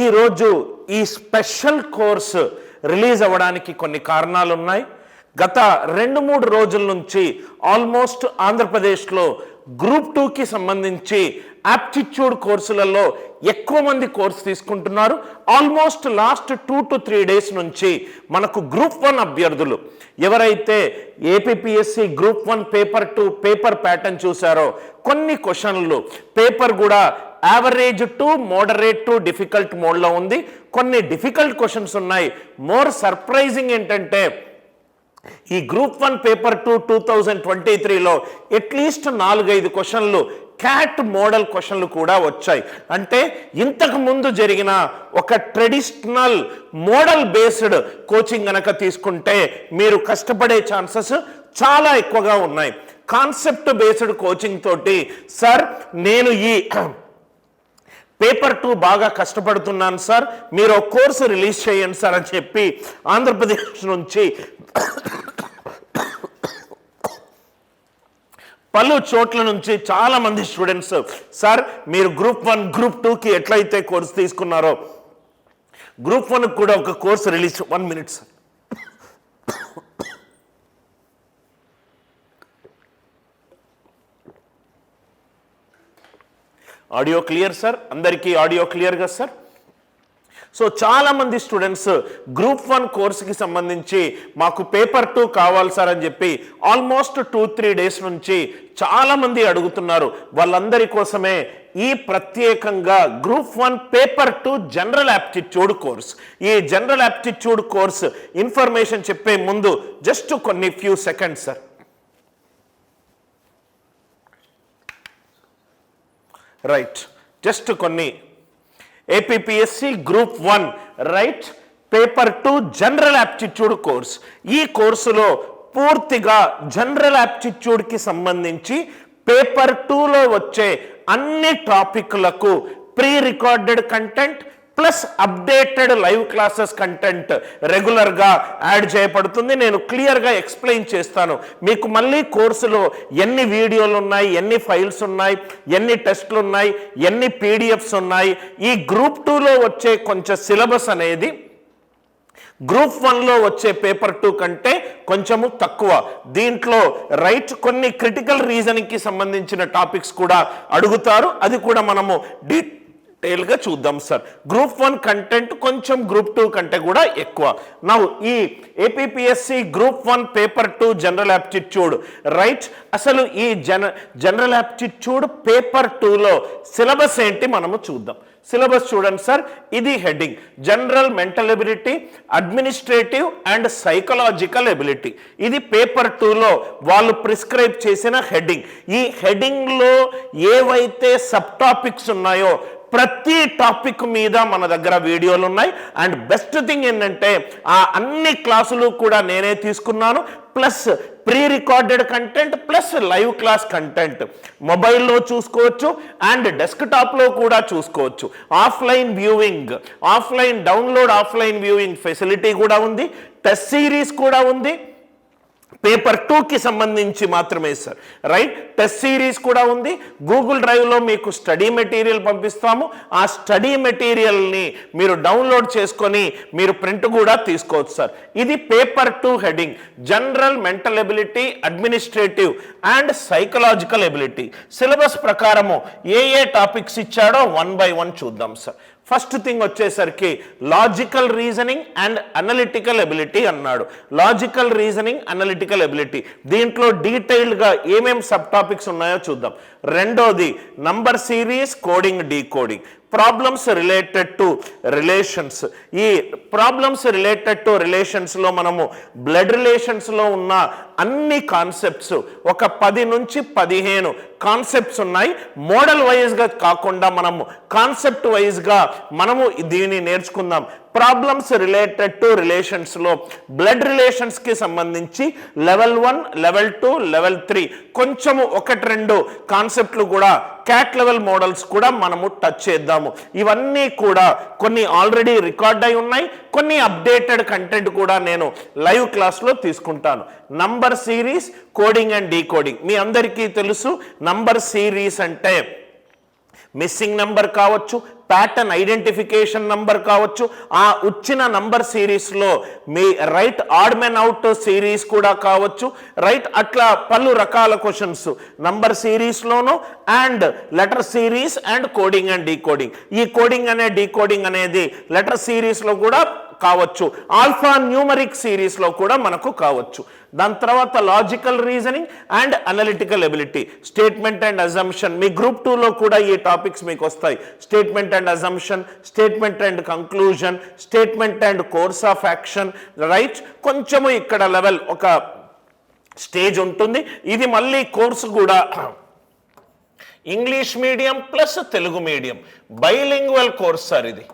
ఈరోజు ఈ special course release అవ్వడానికి కొన్ని కారణాలు ఉన్నాయి గత రెండు మూడు రోజుల నుంచి ఆల్మోస్ట్ ఆంధ్రప్రదేశ్లో గ్రూప్ టూకి సంబంధించి యాప్టిట్యూడ్ కోర్సులలో ఎక్కువ మంది కోర్సు తీసుకుంటున్నారు. Almost last two to three days నుంచి మనకు గ్రూప్ వన్ అభ్యర్థులు ఎవరైతే APSC group one paper two paper pattern చూసారో కొన్ని క్వశ్చన్లు పేపర్ కూడా average to moderate to difficult మోడ్లో ఉంది. కొన్ని డిఫికల్ట్ క్వశ్చన్స్ ఉన్నాయి. మోర్ సర్ప్రైజింగ్ ఏంటంటే ఈ group one paper two two thousand twenty త్రీలో అట్లీస్ట్ నాలుగైదు క్వశ్చన్లు క్యాట్ మోడల్ క్వశ్చన్లు కూడా వచ్చాయి. అంటే ఇంతకు ముందు జరిగిన ఒక ట్రెడిషనల్ మోడల్ బేస్డ్ కోచింగ్ కనుక తీసుకుంటే మీరు కష్టపడే ఛాన్సెస్ చాలా ఎక్కువగా ఉన్నాయి. కాన్సెప్ట్ బేస్డ్ కోచింగ్ తోటి సార్ నేను ఈ పేపర్ టూ బాగా కష్టపడుతున్నాను సార్. మీరు ఒక కోర్సు రిలీజ్ చేయండి సార్ అని చెప్పి ఆంధ్రప్రదేశ్ నుంచి పలు చోట్ల నుంచి చాలా మంది స్టూడెంట్స్ సార్ మీరు గ్రూప్ వన్ గ్రూప్ టూకి ఎట్లయితే కోర్సు తీసుకున్నారో గ్రూప్ వన్ కూడా ఒక course release one minute sir. Audio clear sir అందరికీ ఆడియో క్లియర్గా సార్ సో చాలామంది స్టూడెంట్స్ గ్రూప్ వన్ కోర్సుకి సంబంధించి మాకు పేపర్ టూ కావాలి సార్ అని చెప్పి ఆల్మోస్ట్ టూ త్రీ డేస్ నుంచి చాలామంది అడుగుతున్నారు. వాళ్ళందరి కోసమే ఈ ప్రత్యేకంగా group one paper two general aptitude course ఈ జనరల్ యాప్టిట్యూడ్ కోర్స్ ఇన్ఫర్మేషన్ చెప్పే ముందు జస్ట్ కొన్ని few seconds sir right just కొన్ని. APSC group one right paper two general aptitude course ఈ కోర్సులో పూర్తిగా జనరల్ యాప్టిట్యూడ్కి సంబంధించి పేపర్ టూలో వచ్చే అన్ని టాపిక్లకు pre recorded content plus updated live classes content రెగ్యులర్గా యాడ్ చేయబడుతుంది. నేను క్లియర్గా ఎక్స్ప్లెయిన్ చేస్తాను. మీకు మళ్ళీ కోర్సులో ఎన్ని వీడియోలు ఉన్నాయి ఎన్ని ఫైల్స్ ఉన్నాయి ఎన్ని టెస్ట్లు ఉన్నాయి ఎన్ని పీడిఎఫ్స్ ఉన్నాయి ఈ గ్రూప్ టూలో వచ్చే కొంచెం సిలబస్ అనేది గ్రూప్ వన్లో వచ్చే పేపర్ టూ కంటే కొంచెము తక్కువ. దీంట్లో రైట్ కొన్ని క్రిటికల్ రీజనింగ్కి సంబంధించిన టాపిక్స్ కూడా అడుగుతారు. అది కూడా మనము డీ డీటెయిల్గా చూద్దాం సార్. గ్రూప్ వన్ కంటెంట్ కొంచెం గ్రూప్ టూ కంటే కూడా ఎక్కువ. నా ఈ APSC group one paper two general aptitude right? అసలు ఈ జన జనరల్ యాప్టిట్యూడ్ పేపర్ టూలో సిలబస్ ఏంటి మనము చూద్దాం. సిలబస్ చూడండి సార్. ఇది heading. General mental ability administrative and psychological ability. ఇది పేపర్ టూలో వాళ్ళు ప్రిస్క్రైబ్ చేసిన హెడ్డింగ్. ఈ హెడ్డింగ్లో ఏవైతే సబ్ టాపిక్స్ ఉన్నాయో ప్రతి టాపిక్ మీద మన దగ్గర వీడియోలు ఉన్నాయి. అండ్ బెస్ట్ థింగ్ ఏంటంటే ఆ అన్ని క్లాసులు కూడా నేనే తీసుకున్నాను. Plus pre recorded content plus live class content. మొబైల్లో చూసుకోవచ్చు అండ్ డెస్క్టాప్లో కూడా చూసుకోవచ్చు. Offline viewing offline download offline viewing facility కూడా ఉంది. టెస్ట్ సిరీస్ కూడా ఉంది. పేపర్ టూకి సంబంధించి మాత్రమే సార్. రైట్? టెస్ట్ సిరీస్ కూడా ఉంది. గూగుల్ డ్రైవ్లో మీకు స్టడీ మెటీరియల్ పంపిస్తాము. ఆ స్టడీ మెటీరియల్ని మీరు డౌన్లోడ్ చేసుకొని మీరు ప్రింట్ కూడా తీసుకోవచ్చు సార్. ఇది paper two heading general mental ability administrative and psychological ability. Syllabus ప్రకారము ఏ ఏ టాపిక్స్ ఇచ్చాడో వన్ బై వన్ చూద్దాం సార్. ఫస్ట్ థింగ్ వచ్చేసరికి logical reasoning and analytical ability అన్నాడు. Logical reasoning analytical ability. దీంట్లో డీటెయిల్డ్గా ఏమేం సబ్ టాపిక్స్ ఉన్నాయో చూద్దాం. రెండోది number series coding decoding problems related to relations ఈ ప్రాబ్లమ్స్ రిలేటెడ్ టు రిలేషన్స్లో మనము బ్లడ్ రిలేషన్స్లో ఉన్న అన్ని కాన్సెప్ట్స్ ఒక పది నుంచి పదిహేను కాన్సెప్ట్స్ ఉన్నాయి. మోడల్ వైజ్గా కాకుండా మనము కాన్సెప్ట్ వైజ్గా మనము దీన్ని నేర్చుకుందాం. ప్రాబ్లమ్స్ రిలేటెడ్ టు రిలేషన్స్లో బ్లడ్ రిలేషన్స్కి సంబంధించి level one level two level three కొంచెము ఒకటి రెండు కాన్సెప్ట్లు కూడా క్యాట్ లెవెల్ మోడల్స్ కూడా మనము టచ్ చేద్దాము. ఇవన్నీ కూడా కొన్ని ఆల్రెడీ రికార్డ్ అయి ఉన్నాయి. కొన్ని అప్డేటెడ్ కంటెంట్ కూడా నేను లైవ్ క్లాస్లో తీసుకుంటాను. Number series coding and decoding మీ అందరికీ తెలుసు నంబర్ సిరీస్ అంటే మిస్సింగ్ నంబర్ కావచ్చు ప్యాటర్న్ ఐడెంటిఫికేషన్ నంబర్ కావచ్చు ఆ వచ్చిన నంబర్ సిరీస్లో మీ right odd men out series కూడా కావచ్చు. రైట్ అట్లా పలు రకాల questions number సిరీస్లోను and letter series and coding and decoding. ఈ కోడింగ్ అనే డీకోడింగ్ అనేది లెటర్ సిరీస్లో కూడా కావచ్చు. ఆల్ఫా న్యూమరిక్ సిరీస్లో కూడా మనకు కావచ్చు. దాని తర్వాత logical reasoning and analytical ability statement and assumption me group టూలో కూడా ఈ టాపిక్స్ మీకు వస్తాయి. Statement and assumption statement and conclusion statement and course of action right కొంచెము ఇక్కడ లెవెల్ ఒక స్టేజ్ ఉంటుంది. ఇది మళ్ళీ కోర్సు కూడా. English medium plus Telugu medium bilingual course sir ఇది.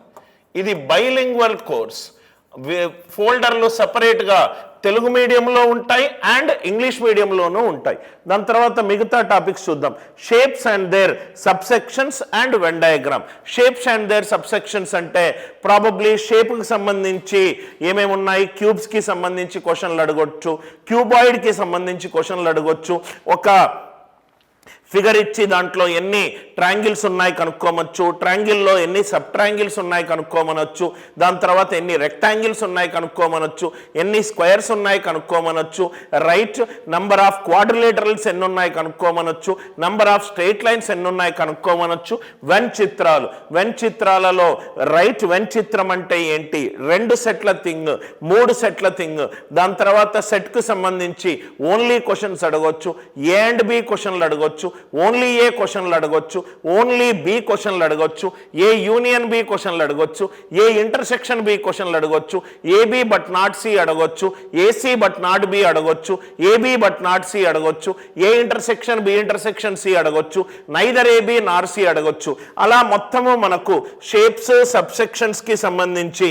ఇది బైలింగ్వల్ కోర్స్ ఫోల్డర్లు సపరేట్గా తెలుగు మీడియంలో ఉంటాయి అండ్ ఇంగ్లీష్ మీడియంలోనూ ఉంటాయి. దాని తర్వాత మిగతా టాపిక్స్ చూద్దాం. Shapes and their subsections and Venn diagram. Shapes and their subsections అంటే ప్రాబబ్లీ షేప్కి సంబంధించి ఏమేమి ఉన్నాయి క్యూబ్స్కి సంబంధించి క్వశ్చన్లు అడగొచ్చు క్యూబాయిడ్కి సంబంధించి క్వశ్చన్లు అడగొచ్చు. ఒక ఫిగర్ ఇచ్చి దాంట్లో ఎన్ని ట్రాంగిల్స్ ఉన్నాయి కనుక్కోమచ్చు ట్రాంగిల్లో ఎన్ని సబ్ ట్రాంగిల్స్ ఉన్నాయి కనుక్కోమనొచ్చు దాని తర్వాత ఎన్ని రెక్టాంగిల్స్ ఉన్నాయి కనుక్కోమనొచ్చు ఎన్ని స్క్వేర్స్ ఉన్నాయి కనుక్కోమనొచ్చు రైట్ నంబర్ ఆఫ్ క్వాడ్రిలేటరల్స్ ఎన్ని ఉన్నాయి కనుక్కోమనొచ్చు నంబర్ ఆఫ్ స్ట్రైట్ లైన్స్ ఎన్ని ఉన్నాయి కనుక్కోమనొచ్చు వెన్ చిత్రాలు. వెన్ చిత్రాలలో రైట్ వెన్ చిత్రం అంటే ఏంటి? రెండు సెట్ల థింగ్ మూడు సెట్ల థింగ్. దాని తర్వాత సెట్కు సంబంధించి ఓన్లీ క్వశ్చన్స్ అడగొచ్చు ఏ అండ్ బి క్వశ్చన్లు అడగొచ్చు ఓన్లీ ఏ క్వశ్చన్లు అడగొచ్చు ఓన్లీ బి క్వశ్చన్లు అడగొచ్చు ఏ యూనియన్ బి క్వశ్చన్లు అడగొచ్చు ఏ ఇంటర్సెక్షన్ బి క్వశ్చన్లు అడగొచ్చు ఏబి బట్ నాట్ సి అడగొచ్చు ఏసీ బట్ నాట్ బి అడగొచ్చు ఏబి బట్ నాట్ సి అడగొచ్చు A intersection B intersection C అడగొచ్చు నైదర్ ఏబి నార్ సి అడగొచ్చు. అలా మొత్తము మనకు షేప్స్ సబ్సెక్షన్స్కి సంబంధించి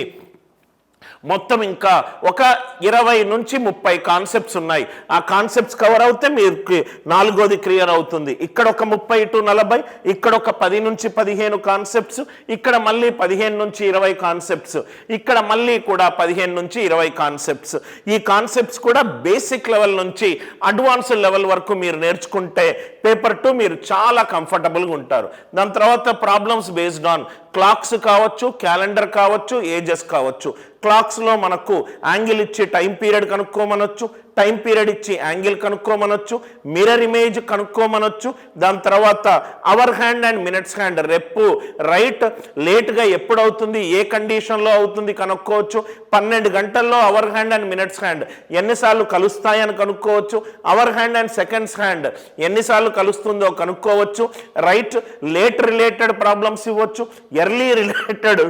మొత్తం ఇంకా ఒక ఇరవై నుంచి ముప్పై కాన్సెప్ట్స్ ఉన్నాయి. ఆ కాన్సెప్ట్స్ కవర్ అవుతే మీకు నాలుగోది క్లియర్ అవుతుంది. ఇక్కడ ఒక ముప్పై టు నలభై ఇక్కడ ఒక పది నుంచి పదిహేను కాన్సెప్ట్స్ ఇక్కడ మళ్ళీ పదిహేను నుంచి ఇరవై కాన్సెప్ట్స్ ఇక్కడ మళ్ళీ కూడా పదిహేను నుంచి ఇరవై కాన్సెప్ట్స్ ఈ కాన్సెప్ట్స్ కూడా బేసిక్ లెవెల్ నుంచి అడ్వాన్స్ లెవెల్ వరకు మీరు నేర్చుకుంటే పేపర్ టూ మీరు చాలా కంఫర్టబుల్గా ఉంటారు. దాని తర్వాత ప్రాబ్లమ్స్ బేస్డ్ ఆన్ క్లాక్స్ కావచ్చు క్యాలెండర్ కావచ్చు ఏజెస్ కావచ్చు. క్లాక్స్లో మనకు యాంగిల్ ఇచ్చి టైం పీరియడ్ కనుక్కోమనొచ్చు టైం పీరియడ్ ఇచ్చి యాంగిల్ కనుక్కోమనొచ్చు మిర్రర్ ఇమేజ్ కనుక్కోమనొచ్చు దాని తర్వాత hour hand and minutes hand రెప్పు right లేట్గా ఎప్పుడు అవుతుంది ఏ కండిషన్లో అవుతుంది కనుక్కోవచ్చు పన్నెండు గంటల్లో hour hand and minutes hand ఎన్నిసార్లు కలుస్తాయని కనుక్కోవచ్చు hour hand and seconds hand ఎన్నిసార్లు కలుస్తుందో కనుక్కోవచ్చు రైట్ లేట్ రిలేటెడ్ ప్రాబ్లమ్స్ ఇవ్వచ్చు ఎర్లీ రిలేటెడ్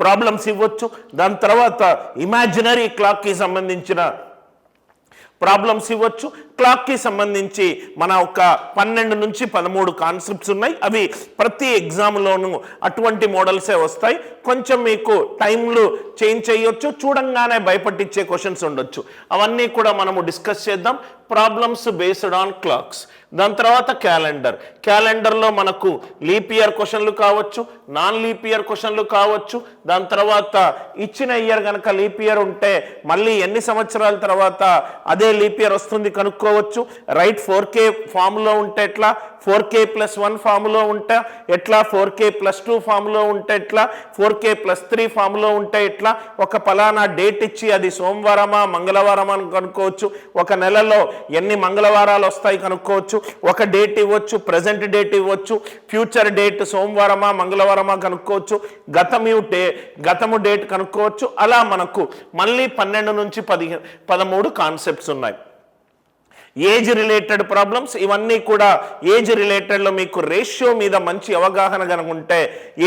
ప్రాబ్లమ్స్ ఇవ్వచ్చు. దాని తర్వాత ఇమాజినరీ క్లాక్కి సంబంధించిన ప్రాబ్లమ్స్ ఇవ్వచ్చు. క్లాక్కి సంబంధించి మన ఒక పన్నెండు నుంచి పదమూడు కాన్సెప్ట్స్ ఉన్నాయి. అవి ప్రతి ఎగ్జామ్లోనూ అటువంటి మోడల్సే వస్తాయి. కొంచెం మీకు టైంలు చేంజ్ చేయొచ్చు చూడంగానే భయపట్టించే క్వశ్చన్స్ ఉండొచ్చు. అవన్నీ కూడా మనము డిస్కస్ చేద్దాం. ప్రాబ్లమ్స్ బేస్డ్ ఆన్ క్లాక్స్ దాని తర్వాత క్యాలెండర్ క్యాలెండర్లో మనకు లీప్ ఇయర్ క్వశ్చన్లు కావచ్చు నాన్ లీప్ ఇయర్ క్వశ్చన్లు కావచ్చు. దాని తర్వాత ఇచ్చిన ఇయర్ కనుక లీప్ ఇయర్ ఉంటే మళ్ళీ ఎన్ని సంవత్సరాల తర్వాత అదే లీప్ ఇయర్ వస్తుంది కనుక్కోవచ్చు. రైట్ ఫోర్ కే ఫామ్లో ఉంటే ఎట్లా? ఫోర్ కే ప్లస్ వన్ ఫామ్లో ఉంటే ఎట్లా? ఫోర్ కే ప్లస్ టూ ఫామ్లో ఉంటే ఎట్లా? ఫోర్ కే ప్లస్ త్రీ ఫామ్లో ఉంటే ఇట్లా ఒక పలానా డేట్ ఇచ్చి అది సోమవారమా మంగళవారమా అని కనుక్కోవచ్చు. ఒక నెలలో ఎన్ని మంగళవారాలు వస్తాయి కనుక్కోవచ్చు. ఒక డేట్ ఇవ్వచ్చు ప్రజెంట్ డేట్ ఇవ్వచ్చు ఫ్యూచర్ డేట్ సోమవారమా మంగళవారమా కనుక్కోవచ్చు. గతము డే గతము డేట్ కనుక్కోవచ్చు. అలా మనకు మళ్ళీ పన్నెండు నుంచి పదిహేను పదమూడు కాన్సెప్ట్స్ ఉన్నాయి. ఏజ్ రిలేటెడ్ ప్రాబ్లమ్స్ ఇవన్నీ కూడా ఏజ్ రిలేటెడ్లో మీకు రేషియో మీద మంచి అవగాహన కనుక ఉంటే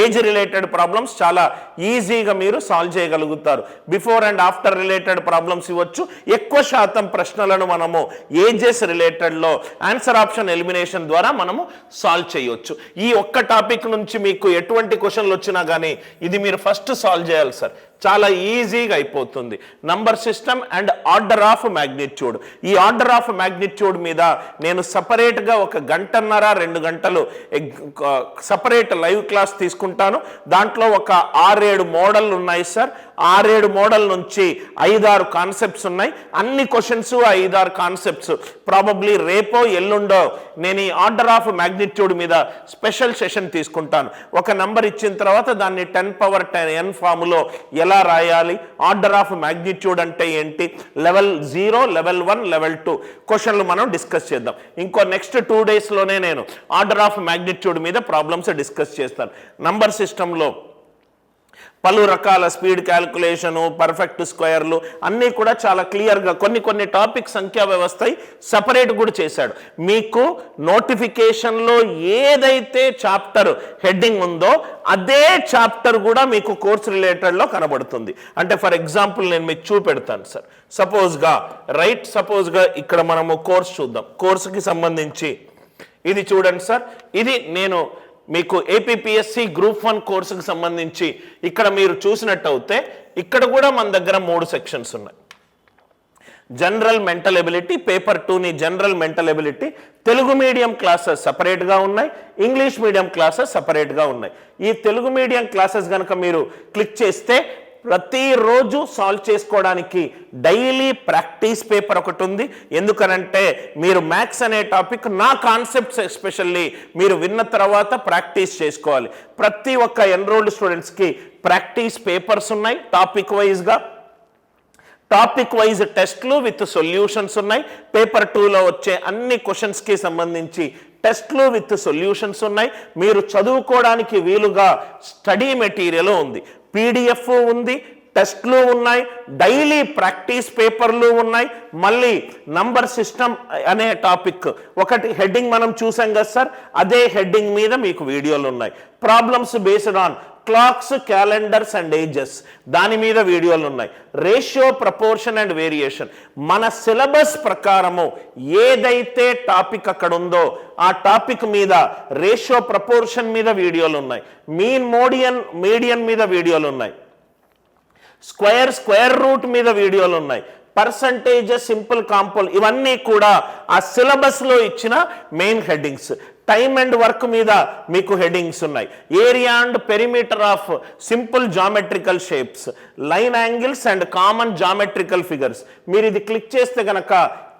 ఏజ్ రిలేటెడ్ ప్రాబ్లమ్స్ చాలా ఈజీగా మీరు సాల్వ్ చేయగలుగుతారు. Before and after related problems ఇవ్వచ్చు. ఎక్కువ శాతం ప్రశ్నలను మనము ఏజెస్ రిలేటెడ్లో ఆన్సర్ ఆప్షన్ ఎలిమినేషన్ ద్వారా మనము సాల్వ్ చేయొచ్చు. ఈ ఒక్క టాపిక్ నుంచి మీకు ఎటువంటి క్వశ్చన్లు వచ్చినా కానీ ఇది మీరు ఫస్ట్ సాల్వ్ చేయాలి సార్. చాలా ఈజీగా అయిపోతుంది. Number system and order of magnitude ఈ ఆర్డర్ ఆఫ్ మ్యాగ్నిట్యూడ్ మీద నేను సపరేట్గా ఒక గంటన్నర రెండు గంటలు సపరేట్ లైవ్ క్లాస్ తీసుకుంటాను. దాంట్లో ఒక ఆరేడు మోడల్ ఉన్నాయి సార్ ఆరేడు మోడల్ నుంచి ఐదారు కాన్సెప్ట్స్ ఉన్నాయి. అన్ని క్వశ్చన్స్ ఐదారు కాన్సెప్ట్స్ ప్రాబబ్లీ రేపో ఎల్లుండో నేను ఈ ఆర్డర్ ఆఫ్ మ్యాగ్నిట్యూడ్ మీద స్పెషల్ సెషన్ తీసుకుంటాను. ఒక నంబర్ ఇచ్చిన తర్వాత దాన్ని టెన్ పవర్ టెన్ ఎన్ ఫామ్లో ఎలా రాయాలి? ఆర్డర్ ఆఫ్ మ్యాగ్నిట్యూడ్ అంటే ఏంటి? Level zero level one level two క్వశ్చన్లు మనం డిస్కస్ చేద్దాం. ఇంకో నెక్స్ట్ టూ డేస్లోనే నేను ఆర్డర్ ఆఫ్ మ్యాగ్నిట్యూడ్ మీద ప్రాబ్లమ్స్ డిస్కస్ చేస్తాను. నంబర్ సిస్టంలో పలు రకాల స్పీడ్ క్యాల్కులేషను పర్ఫెక్ట్ స్క్వేర్లు అన్నీ కూడా చాలా క్లియర్గా కొన్ని కొన్ని టాపిక్ సంఖ్యా వ్యవస్థ సపరేట్ కూడా చేశాడు. మీకు నోటిఫికేషన్లో ఏదైతే చాప్టర్ హెడ్డింగ్ ఉందో అదే చాప్టర్ కూడా మీకు కోర్స్ రిలేటెడ్లో కనబడుతుంది. అంటే ఫర్ ఎగ్జాంపుల్ నేను మీకు చూపెడతాను సార్. సపోజ్గా రైట్ సపోజ్గా ఇక్కడ మనము కోర్స్ చూద్దాం. కోర్సుకి సంబంధించి ఇది చూడండి సార్. ఇది నేను మీకు ఏపీఎస్సి గ్రూప్ వన్ కోర్సుకు సంబంధించి ఇక్కడ మీరు చూసినట్టయితే ఇక్కడ కూడా మన దగ్గర మూడు సెక్షన్స్ ఉన్నాయి. జనరల్ మెంటల్ ఎబిలిటీ పేపర్ టూని general mental ability Telugu medium classes సపరేట్గా ఉన్నాయి ఇంగ్లీష్ మీడియం క్లాసెస్ సపరేట్గా ఉన్నాయి. ఈ తెలుగు మీడియం క్లాసెస్ కనుక మీరు క్లిక్ చేస్తే ప్రతిరోజు సాల్వ్ చేసుకోవడానికి డైలీ ప్రాక్టీస్ పేపర్ ఒకటి ఉంది ఎందుకనంటే మీరు మ్యాథ్స్ అనే టాపిక్ నా కాన్సెప్ట్స్ ఎస్పెషల్లీ మీరు విన్న తర్వాత ప్రాక్టీస్ చేసుకోవాలి. ప్రతి ఒక్క ఎన్రోల్డ్ స్టూడెంట్స్కి ప్రాక్టీస్ పేపర్స్ ఉన్నాయి టాపిక్ వైజ్గా. టాపిక్ వైజ్ టెస్ట్లు విత్ సొల్యూషన్స్ ఉన్నాయి. పేపర్ టూలో వచ్చే అన్ని క్వశ్చన్స్కి సంబంధించి టెస్ట్లు విత్ సొల్యూషన్స్ ఉన్నాయి. మీరు చదువుకోవడానికి వీలుగా స్టడీ మెటీరియల్ ఉంది. పీడిఎఫ్ ఉంది టెస్ట్లు ఉన్నాయి డైలీ ప్రాక్టీస్ పేపర్లు ఉన్నాయి. మళ్ళీ నంబర్ సిస్టమ్ అనే టాపిక్ ఒకటి హెడ్డింగ్ మనం చూసాం కదా సార్ అదే హెడ్డింగ్ మీద మీకు వీడియోలు ఉన్నాయి. Problems based on clocks calendars and ages. దాని మీద వీడియోలు ఉన్నాయి. Ratio proportion and variation. మన సిలబస్ ప్రకారము ఏదైతే టాపిక్ అక్కడ ఉందో ఆ టాపిక్ మీద రేషియో ప్రపోర్షన్ మీద వీడియోలు ఉన్నాయి. మీన్ మోడియన్ మీడియన్ మీద వీడియోలు ఉన్నాయి. స్క్వేర్ స్క్వేర్ రూట్ మీద వీడియోలు ఉన్నాయి. పర్సంటేజ్ సింపుల్ కాంపోల్ ఇవన్నీ కూడా ఆ సిలబస్లో ఇచ్చిన main headings. Time and work మీద మీకు హెడ్డింగ్స్ ఉన్నాయి. Area and perimeter of simple geometrical shapes line angles and common geometrical figures మీరు ఇది క్లిక్ చేస్తే కనుక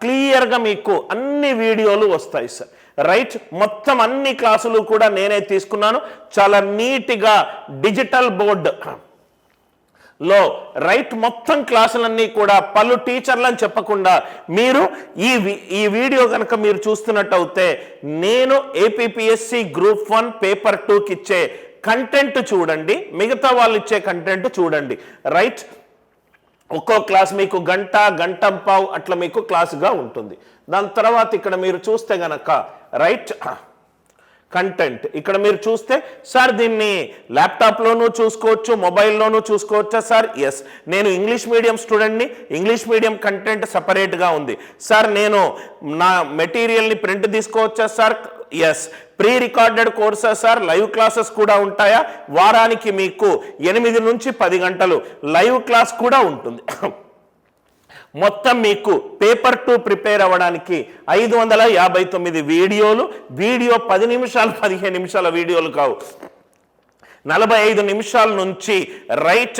క్లియర్గా మీకు అన్ని వీడియోలు వస్తాయి సార్. రైట్ మొత్తం అన్ని క్లాసులు కూడా నేనే తీసుకున్నాను. చాలా నీట్గా డిజిటల్ బోర్డ్ లో రైట్ మొత్తం క్లాసులన్నీ కూడా పలు టీచర్లని చెప్పకుండా మీరు ఈ ఈ వీడియో కనుక మీరు చూస్తున్నట్టయితే నేను ఏపీఎస్సి గ్రూప్ వన్ పేపర్ టూకి ఇచ్చే కంటెంట్ చూడండి. మిగతా వాళ్ళు ఇచ్చే కంటెంట్ చూడండి. రైట్? ఒక్కో క్లాస్ మీకు గంట గంట పావు అట్లా మీకు క్లాసుగా ఉంటుంది. దాని తర్వాత ఇక్కడ మీరు చూస్తే గనక రైట్? కంటెంట్ ఇక్కడ మీరు చూస్తే సార్ దీన్ని ల్యాప్టాప్లోనూ చూసుకోవచ్చు మొబైల్లోనూ చూసుకోవచ్చా? సార్ ఎస్ నేను ఇంగ్లీష్ మీడియం స్టూడెంట్ని ఇంగ్లీష్ మీడియం కంటెంట్ సపరేట్గా ఉంది. సార్ నేను నా మెటీరియల్ని ప్రింట్ తీసుకోవచ్చా సార్? ఎస్ ప్రీ రికార్డెడ్ కోర్సా సార్? లైవ్ క్లాసెస్ కూడా ఉంటాయా? వారానికి మీకు ఎనిమిది నుంచి పది గంటలు లైవ్ క్లాస్ కూడా ఉంటుంది. మొత్తం మీకు పేపర్ టు ప్రిపేర్ అవ్వడానికి ఐదు వందల యాభై తొమ్మిది వీడియోలు వీడియో పది నిమిషాలు పదిహేను నిమిషాల వీడియోలు కావు. నలభై ఐదు నిమిషాల నుంచి రైట్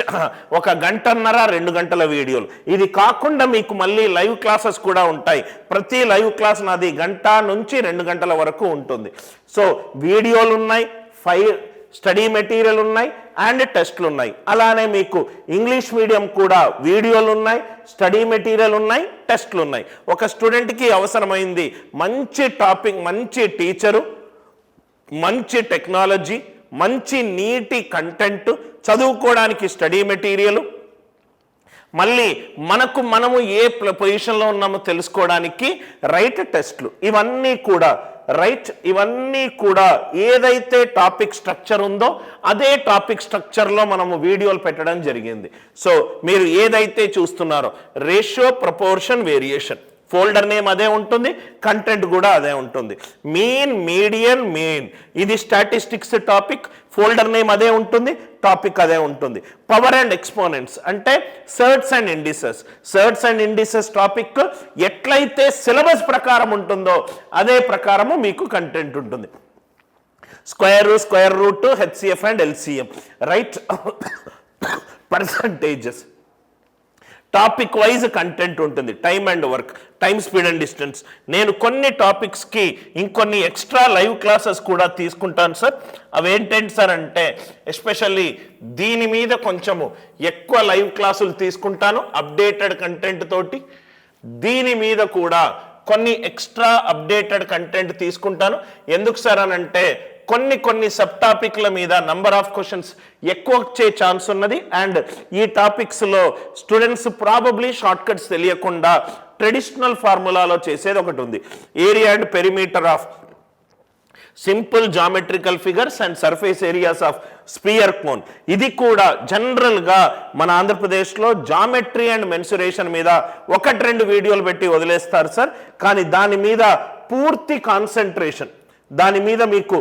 ఒక గంటన్నర రెండు గంటల వీడియోలు. ఇది కాకుండా మీకు మళ్ళీ లైవ్ క్లాసెస్ కూడా ఉంటాయి. ప్రతి లైవ్ క్లాస్ నాది గంట నుంచి రెండు గంటల వరకు ఉంటుంది. సో వీడియోలు ఉన్నాయి ఫైవ్ స్టడీ మెటీరియల్ ఉన్నాయి అండ్ టెస్ట్లు ఉన్నాయి. అలానే మీకు ఇంగ్లీష్ మీడియం కూడా వీడియోలు ఉన్నాయి స్టడీ మెటీరియల్ ఉన్నాయి టెస్ట్లు ఉన్నాయి. ఒక స్టూడెంట్కి అవసరమైంది మంచి టాపిక్ మంచి టీచరు మంచి టెక్నాలజీ మంచి నీటి కంటెంట్ చదువుకోవడానికి స్టడీ మెటీరియల్ మళ్ళీ మనకు మనము ఏ పొజిషన్లో ఉన్నామో తెలుసుకోవడానికి రైట్ టెస్ట్లు. ఇవన్నీ కూడా రైట్ ఇవన్నీ కూడా ఏదైతే టాపిక్ స్ట్రక్చర్ ఉందో అదే టాపిక్ స్ట్రక్చర్లో మనము వీడియోలు పెట్టడం జరిగింది. సో మీరు ఏదైతే చూస్తున్నారో ratio proportion variation. Folder name అదే ఉంటుంది కంటెంట్ కూడా అదే ఉంటుంది. మీన్ మీడియన్ మెయిన్ ఇది స్టాటిస్టిక్స్ టాపిక్ ఫోల్డర్ నేమ్ అదే ఉంటుంది టాపిక్ అదే ఉంటుంది. పవర్ అండ్ ఎక్స్పోనెంట్స్ అంటే surds and indices surds and indices topic ఎట్లయితే సిలబస్ ప్రకారం ఉంటుందో అదే ప్రకారము మీకు కంటెంట్ ఉంటుంది. Square square root HCF and LCM right percentages topic wise content ఉంటుంది. Time and work time speed and distance నేను కొన్ని టాపిక్స్కి ఇంకొన్ని ఎక్స్ట్రా లైవ్ క్లాసెస్ కూడా తీసుకుంటాను సార్. అవి ఏంటంటే సార్ అంటే ఎస్పెషల్లీ దీని మీద కొంచెము ఎక్కువ లైవ్ క్లాసులు తీసుకుంటాను అప్డేటెడ్ కంటెంట్ తోటి. దీని మీద కూడా కొన్ని ఎక్స్ట్రా అప్డేటెడ్ కంటెంట్ తీసుకుంటాను. ఎందుకు సార్ అని అంటే కొన్ని కొన్ని సబ్ టాపిక్ల మీద నంబర్ ఆఫ్ క్వశ్చన్స్ ఎక్కువ వచ్చే ఛాన్స్ ఉన్నది. అండ్ ఈ టాపిక్స్లో స్టూడెంట్స్ ప్రాబబ్లీ షార్ట్ కట్స్ తెలియకుండా ట్రెడిషనల్ ఫార్ములాలో చేసేది ఒకటి ఉంది. Area and perimeter of simple geometrical figures and surface areas of sphere cone ఇది కూడా జనరల్గా మన ఆంధ్రప్రదేశ్లో జామెట్రీ అండ్ మెన్సురేషన్ మీద ఒకటి రెండు వీడియోలు పెట్టి వదిలేస్తారు సార్ కానీ దాని మీద పూర్తి కాన్సన్ట్రేషన్ దాని మీద మీకు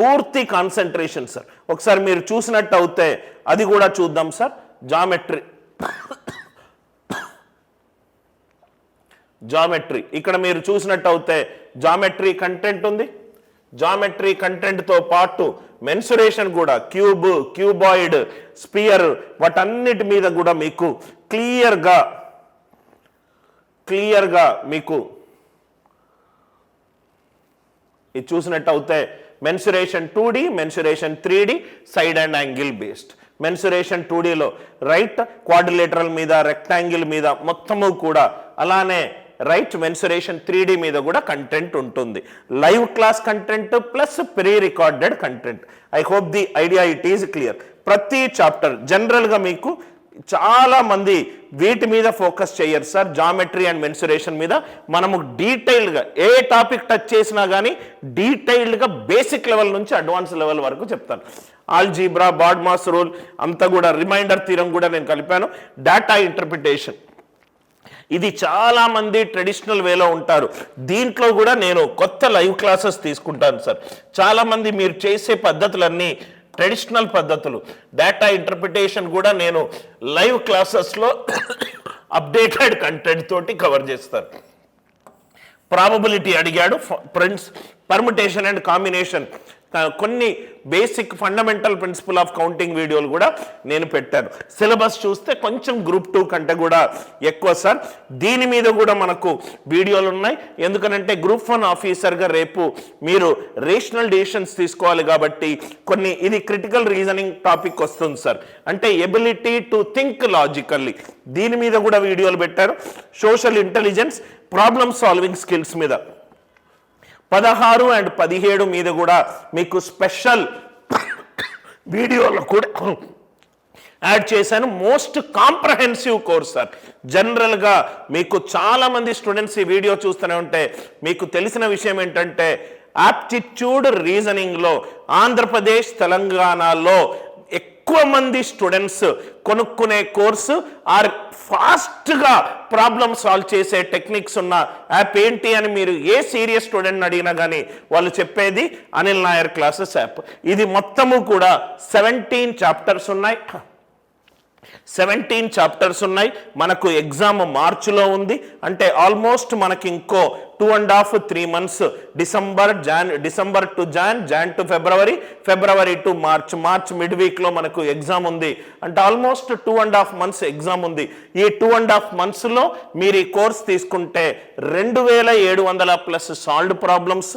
పూర్తి కాన్సన్ట్రేషన్ సార్ ఒకసారి మీరు చూసినట్టు అవుతే అది కూడా చూద్దాం సార్ జామెట్రీ జామెట్రీ ఇక్కడ మీరు చూసినట్టు అవుతే జామెట్రీ కంటెంట్ ఉంది. జామెట్రీ కంటెంట్తో పాటు మెన్సురేషన్ కూడా క్యూబ్ క్యూబాయిడ్ స్పియర్ వాటన్నిటి మీద కూడా మీకు క్లియర్గా క్లియర్గా మీకు ఇది చూసినట్టు అవుతే mensuration two D mensuration three D side and angle based. Mensuration two డిలో right quadrilateral మీద రెక్టాంగిల్ మీద మొత్తము కూడా అలానే రైట్ మెన్సురేషన్ త్రీ డి మీద కూడా కంటెంట్ ఉంటుంది. Live class content plus pre recorded content. I hope the idea it is clear. ప్రతి chapter జనరల్గా మీకు చాలా మంది వీటి మీద ఫోకస్ చేయరు సార్. జామెట్రీ అండ్ మెన్సురేషన్ మీద మనము డీటెయిల్డ్గా ఏ టాపిక్ టచ్ చేసినా కానీ డీటెయిల్డ్గా బేసిక్ లెవెల్ నుంచి అడ్వాన్స్ లెవెల్ వరకు చెప్తాను. ఆల్జీబ్రా బాడ్మాస్ రూల్ అంతా కూడా రిమైండర్ తీరం కూడా నేను కలిపాను. Data interpretation. ఇది చాలామంది ట్రెడిషనల్ వేలో ఉంటారు. దీంట్లో కూడా నేను కొత్త లైవ్ క్లాసెస్ తీసుకుంటాను సార్. చాలామంది మీరు చేసే పద్ధతులన్నీ ట్రెడిషనల్ పద్ధతులు. డేటా ఇంటర్ప్రిటేషన్ కూడా నేను లైవ్ క్లాసెస్లో అప్డేటెడ్ కంటెంట్ తోటి కవర్ చేస్తాను. ప్రాబబిలిటీ అడిగాడు ఫ్రెండ్స్ పర్ముటేషన్ అండ్ కాంబినేషన్ కొన్ని basic fundamental principle of counting వీడియోలు కూడా నేను పెట్టాను. సిలబస్ చూస్తే కొంచెం గ్రూప్ టూ కంటే కూడా ఎక్కువ సార్. దీని మీద కూడా మనకు వీడియోలు ఉన్నాయి. ఎందుకనంటే గ్రూప్ వన్ ఆఫీసర్గా రేపు మీరు రేషనల్ డిసిషన్స్ తీసుకోవాలి కాబట్టి కొన్ని ఇది క్రిటికల్ రీజనింగ్ టాపిక్ వస్తుంది సార్. అంటే ఎబిలిటీ టు థింక్ లాజికల్లీ దీని మీద కూడా వీడియోలు పెట్టారు. Social intelligence problem solving skills మీద. పదహారు అండ్ పదిహేడు మీద కూడా మీకు స్పెషల్ వీడియోలో కూడా యాడ్ చేశాను. Most comprehensive course sir. జనరల్గా మీకు చాలామంది స్టూడెంట్స్ ఈ వీడియో చూస్తూనే ఉంటే మీకు తెలిసిన విషయం ఏంటంటే యాప్టిట్యూడ్ రీజనింగ్లో ఆంధ్రప్రదేశ్ తెలంగాణలో ఎక్కువ మంది స్టూడెంట్స్ కొనుక్కునే కోర్సు ఆర్ ఫాస్ట్గా ప్రాబ్లమ్ సాల్వ్ చేసే టెక్నిక్స్ ఉన్న యాప్ ఏంటి అని మీరు ఏ సీరియస్ స్టూడెంట్ని అడిగినా కానీ వాళ్ళు చెప్పేది అనిల్ నాయర్ క్లాసెస్ యాప్ ఇది మొత్తము కూడా సెవెంటీన్ చాప్టర్స్ ఉన్నాయి. సెవెంటీన్ చాప్టర్స్ ఉన్నాయి. మనకు ఎగ్జామ్ మార్చిలో ఉంది. అంటే ఆల్మోస్ట్ మనకి ఇంకో two and half three months December Jan December to Jan Jan to February February to March March mid వీక్లో మనకు ఎగ్జామ్ ఉంది. అంటే almost two and half months exam ఉంది. ఈ టూ అండ్ హాఫ్ మంత్స్లో మీరు ఈ కోర్స్ తీసుకుంటే రెండు వేల ఏడు వందల ప్లస్ సాల్వ్డ్ ప్రాబ్లమ్స్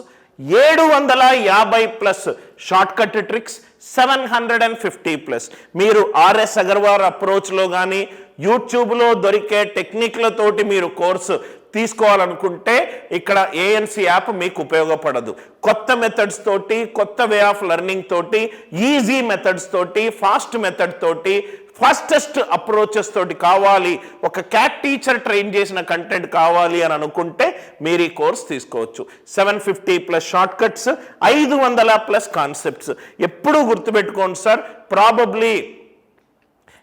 ఏడు వందల యాభై plus short cut tricks seven hundred and fifty plus. మీరు ఆర్ఎస్ అగర్వాల్ అప్రోచ్లో కానీ యూట్యూబ్లో దొరికే టెక్నిక్లతోటి మీరు కోర్సు తీసుకోవాలనుకుంటే ఇక్కడ ఏఎన్సి యాప్ మీకు ఉపయోగపడదు. కొత్త మెథడ్స్ తోటి కొత్త వే ఆఫ్ లెర్నింగ్ తోటి ఈజీ మెథడ్స్ తోటి ఫాస్ట్ మెథడ్ తోటి ఫాస్టెస్ట్ అప్రోచెస్ తోటి కావాలి ఒక క్యాట్ టీచర్ ట్రైన్ చేసిన కంటెంట్ కావాలి అని అనుకుంటే మీరు ఈ కోర్స్ తీసుకోవచ్చు. Seven fifty plus short cuts ఐదు వందల ప్లస్ కాన్సెప్ట్స్ ఎప్పుడూ గుర్తుపెట్టుకోండి సార్ ప్రాబబ్లీ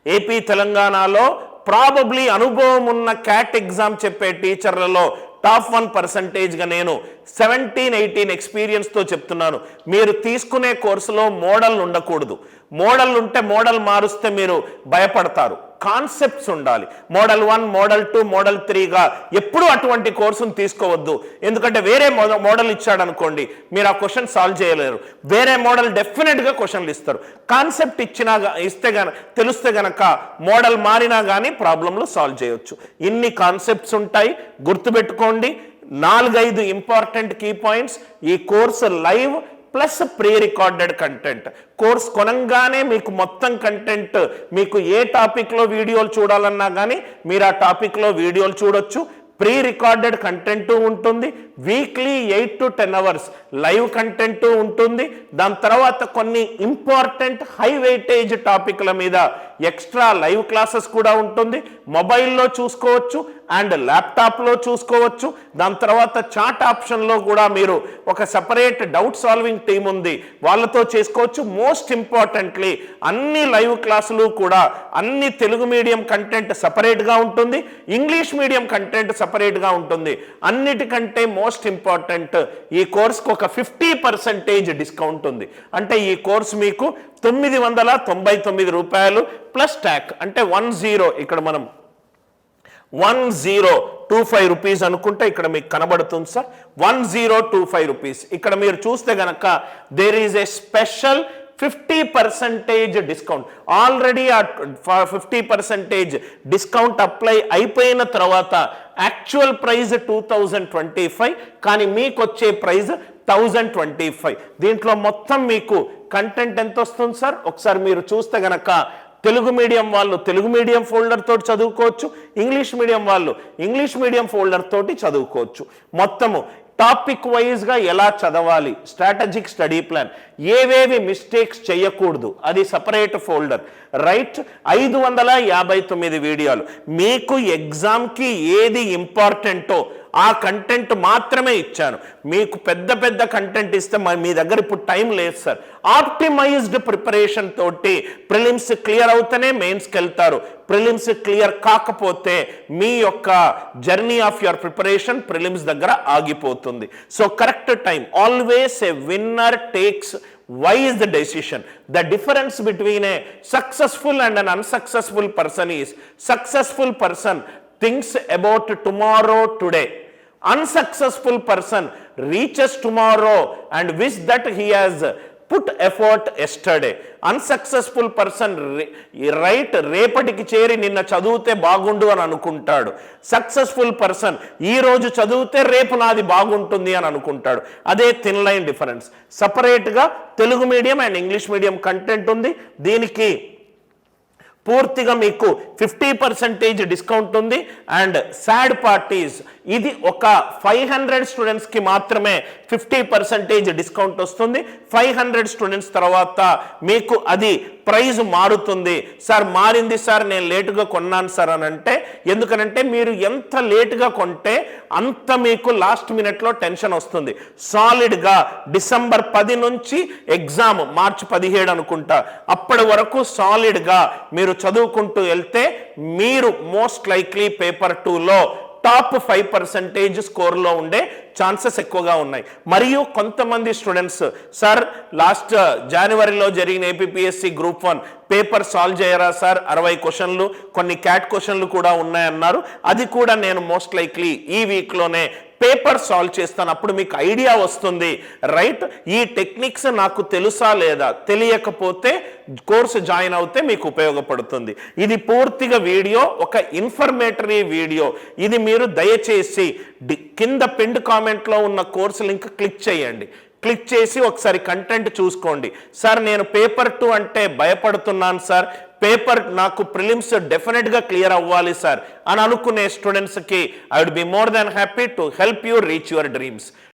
ఏపీ తెలంగాణలో ప్రాబబ్లీ అనుభవం ఉన్న క్యాట్ ఎగ్జామ్ చెప్పే టీచర్లలో టాప్ వన్ పర్సంటేజ్గా నేను సెవెంటీన్ ఎయిటీన్ ఎక్స్పీరియన్స్తో చెప్తున్నాను. మీరు తీసుకునే కోర్సులో మోడల్ ఉండకూడదు. మోడల్ ఉంటే మోడల్ మారుస్తే మీరు భయపడతారు. కాన్సెప్ట్స్ ఉండాలి. Model one model two model త్రీగా ఎప్పుడు అటువంటి కోర్సును తీసుకోవద్దు. ఎందుకంటే వేరే మోడ- మోడల్ ఇచ్చాడు అనుకోండి మీరు ఆ క్వశ్చన్ సాల్వ్ చేయలేరు. వేరే మోడల్ డెఫినెట్గా క్వశ్చన్లు ఇస్తారు. కాన్సెప్ట్ ఇచ్చినా ఇస్తే గన తెలిస్తే గనక మోడల్ మారినా కానీ ప్రాబ్లంలు సాల్వ్ చేయొచ్చు. ఇన్ని కాన్సెప్ట్స్ ఉంటాయి. గుర్తుపెట్టుకోండి నాలుగైదు ఇంపార్టెంట్ కీ పాయింట్స్. ఈ course live plus pre recorded content. Course కొనంగానే మీకు మొత్తం కంటెంట్ మీకు ఏ టాపిక్లో వీడియోలు చూడాలన్నా కానీ మీరు ఆ టాపిక్లో వీడియోలు చూడొచ్చు. ప్రీ రికార్డెడ్ కంటెంట్ ఉంటుంది. Weekly eight to ten hours live content ఉంటుంది. దాని తర్వాత కొన్ని ఇంపార్టెంట్ హై వెయిటేజ్ టాపిక్ల మీద ఎక్స్ట్రా లైవ్ క్లాసెస్ కూడా ఉంటుంది. మొబైల్లో చూసుకోవచ్చు అండ్ ల్యాప్టాప్లో చూసుకోవచ్చు. దాని తర్వాత చాట్ ఆప్షన్లో కూడా మీరు ఒక సపరేట్ డౌట్ సాల్వింగ్ టీం ఉంది. వాళ్ళతో చేసుకోవచ్చు. మోస్ట్ ఇంపార్టెంట్లీ అన్ని లైవ్ క్లాసులు కూడా అన్ని తెలుగు మీడియం కంటెంట్ సపరేట్గా ఉంటుంది. ఇంగ్లీష్ మీడియం కంటెంట్ సపరేట్గా ఉంటుంది. అన్నిటికంటే మోస్ట్ ఇంపార్టెంట్ ఈ కోర్స్కి ఒక ఫిఫ్టీ పర్సెంటేజ్ డిస్కౌంట్ ఉంది. అంటే ఈ కోర్స్ మీకు తొమ్మిది వందల తొంభై తొమ్మిది రూపాయలు ప్లస్ ట్యాక్. అంటే వన్ జీరో ఇక్కడ మనం one zero two five rupees అనుకుంటే ఇక్కడ మీకు కనబడుతుంది sir. One zero two five rupees. ఇక్కడ మీరు చూస్తే గనక there is a special fifty percentage discount already ఆ ఫిఫ్టీ పర్సెంటేజ్ డిస్కౌంట్ అప్లై అయిపోయిన తర్వాత actual price two thousand twenty five కానీ మీకు వచ్చే ప్రైజ్ థౌజండ్ ట్వంటీ ఫైవ్ దీంట్లో మొత్తం మీకు కంటెంట్ ఎంత వస్తుంది సార్ ఒకసారి మీరు చూస్తే గనక తెలుగు మీడియం వాళ్ళు తెలుగు మీడియం ఫోల్డర్ తోటి చదువుకోవచ్చు ఇంగ్లీష్ మీడియం వాళ్ళు ఇంగ్లీష్ మీడియం ఫోల్డర్ తోటి చదువుకోవచ్చు. మొత్తము టాపిక్ వైజ్గా ఎలా చదవాలి? స్ట్రాటజిక్ స్టడీ ప్లాన్ ఏవేవి మిస్టేక్స్ చేయకూడదు? అది సపరేట్ ఫోల్డర్ రైట్ ఐదు వందల యాభై తొమ్మిది వీడియోలు. మీకు ఎగ్జామ్కి ఏది ఇంపార్టెంటో ఆ కంటెంట్ మాత్రమే ఇచ్చాను. మీకు పెద్ద పెద్ద కంటెంట్ ఇస్తే మీ దగ్గర ఇప్పుడు టైం లేదు సార్ ఆప్టిమైజ్డ్ ప్రిపరేషన్ తోటి ప్రిలిమ్స్ క్లియర్ అవుతూనే మెయిన్స్కి వెళ్తారు. ప్రిలిమ్స్ క్లియర్ కాకపోతే మీ యొక్క journey of your preparation prelims దగ్గర ఆగిపోతుంది. So correct time always a winner takes wise the decision the difference between a successful and un unsuccessful person is successful person thinks about tomorrow today unsuccessful person reaches tomorrow and wish that he has put effort yesterday unsuccessful person right రేపటికి చేరి నిన్న చదివితే బాగుండు అని అనుకుంటాడు. Successful person ఈ రోజు చదివితే రేపు నాది బాగుంటుంది అని అనుకుంటాడు. అదే థిన్ లైన్ డిఫరెన్స్ సపరేట్గా Telugu medium and English medium content ఉంది. దీనికి పూర్తిగా మీకు ఫిఫ్టీ పర్సెంటేజ్ డిస్కౌంట్ ఉంది. అండ్ సాడ్ పార్టీస్ ఇది ఒక ఫైవ్ హండ్రెడ్ స్టూడెంట్స్కి మాత్రమే ఫిఫ్టీ పర్సెంటేజ్ డిస్కౌంట్ వస్తుంది. ఫైవ్ హండ్రెడ్ స్టూడెంట్స్ తర్వాత మీకు అది ప్రైజ్ మారుతుంది. సార్ మారింది సార్ నేను లేటుగా కొన్నాను సార్ అని అంటే ఎందుకనంటే మీరు ఎంత లేటుగా కొంటే అంత మీకు లాస్ట్ మినిట్లో టెన్షన్ వస్తుంది. సాలిడ్గా డిసెంబర్ పది నుంచి ఎగ్జామ్ మార్చి పదిహేడు అనుకుంటా. అప్పటి వరకు సాలిడ్గా మీరు చదువుకుంటూ వెళ్తే మీరు మోస్ట్ లైక్లీ పేపర్ టూలో టాప్ ఫైవ్ పర్సెంటేజ్ స్కోర్లో ఉండే ఛాన్సెస్ ఎక్కువగా ఉన్నాయి. మరియు కొంతమంది స్టూడెంట్స్ సార్ లాస్ట్ జనవరిలో జరిగిన APSC group one paper solve చేయరా సార్ అరవై క్వశ్చన్లు కొన్ని క్యాట్ క్వశ్చన్లు కూడా ఉన్నాయన్నారు. అది కూడా నేను మోస్ట్ లైక్లీ ఈ వీక్లోనే పేపర్ సాల్వ్ చేస్తాను అప్పుడు మీకు ఐడియా వస్తుంది. రైట్? ఈ టెక్నిక్స్ నాకు తెలుసా లేదా? తెలియకపోతే కోర్సు జాయిన్ అవుతే మీకు ఉపయోగపడుతుంది. ఇది పూర్తిగా వీడియో ఒక ఇన్ఫర్మేటరీ వీడియో. ఇది మీరు దయచేసి కింద పిండ్ కామెంట్లో ఉన్న కోర్సు లింక్ క్లిక్ చేయండి. క్లిక్ చేసి ఒకసారి కంటెంట్ చూసుకోండి. సార్ నేను పేపర్ టూ అంటే భయపడుతున్నాను సార్. పేపర్ నాకు ప్రిలిమ్స్ డెఫినెట్గా క్లియర్ అవ్వాలి సార్. అని అనుకునే స్టూడెంట్స్కి I would be more than happy to help you reach your dreams.